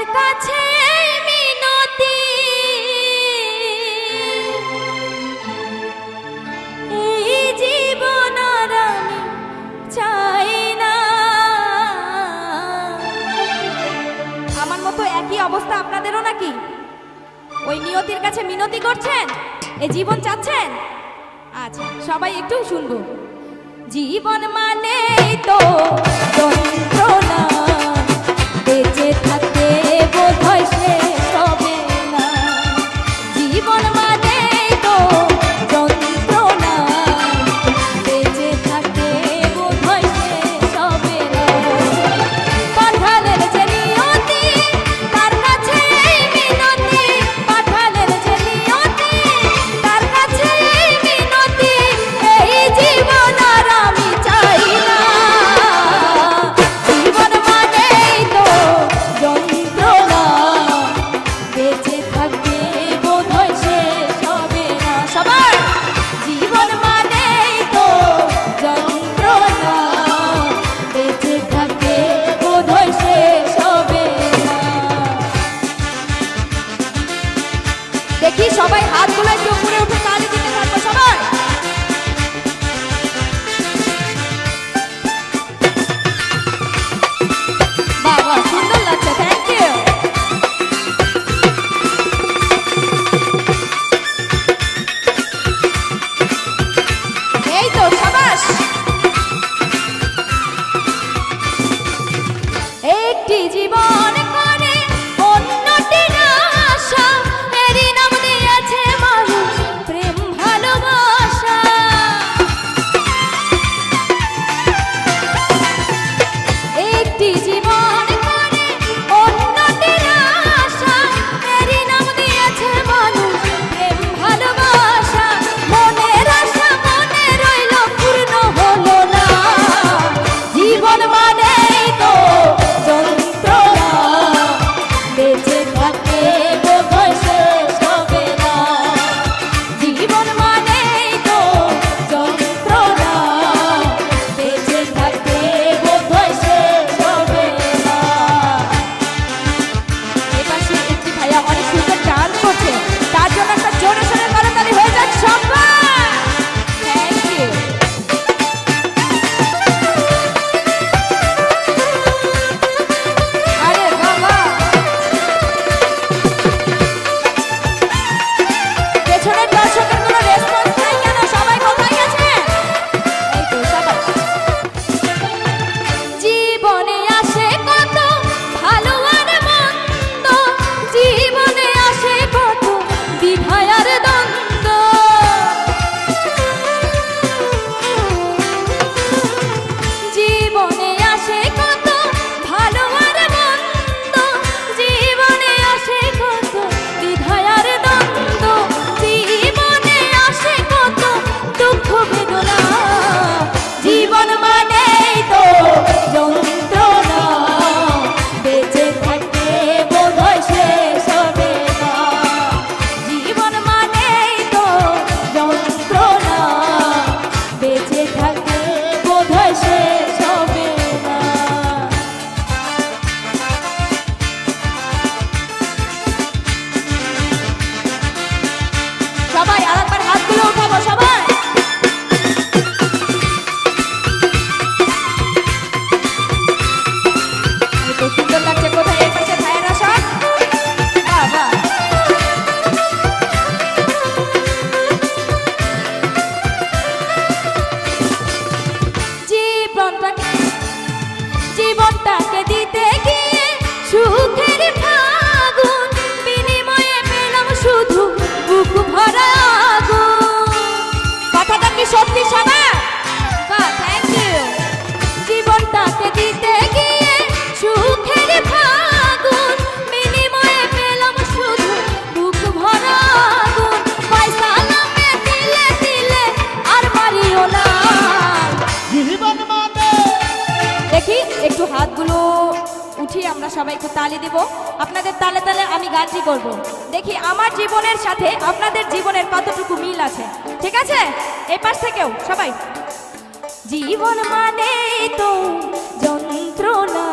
তোমার চাই না। আমার মতো একই অবস্থা আপনাদেরও নাকি? ওই নিয়তির কাছে মিনতি করছেন? এ জীবন চাচ্ছেন? আচ্ছা সবাই একটু শুনব। জীবন মানে তো একটি জীবন একটু হাতগুলো উঠিয়ে আমরা সবাই একটু তালি দেব। আপনাদের তালে তালে আমি গানটি করব। দেখি আমার জীবনের সাথে আপনাদের জীবনের কতটুকু মিল আছে। ঠিক আছে? এ পাশ থেকেও, সবাই। জীবন মানে তো যন্ত্রণা।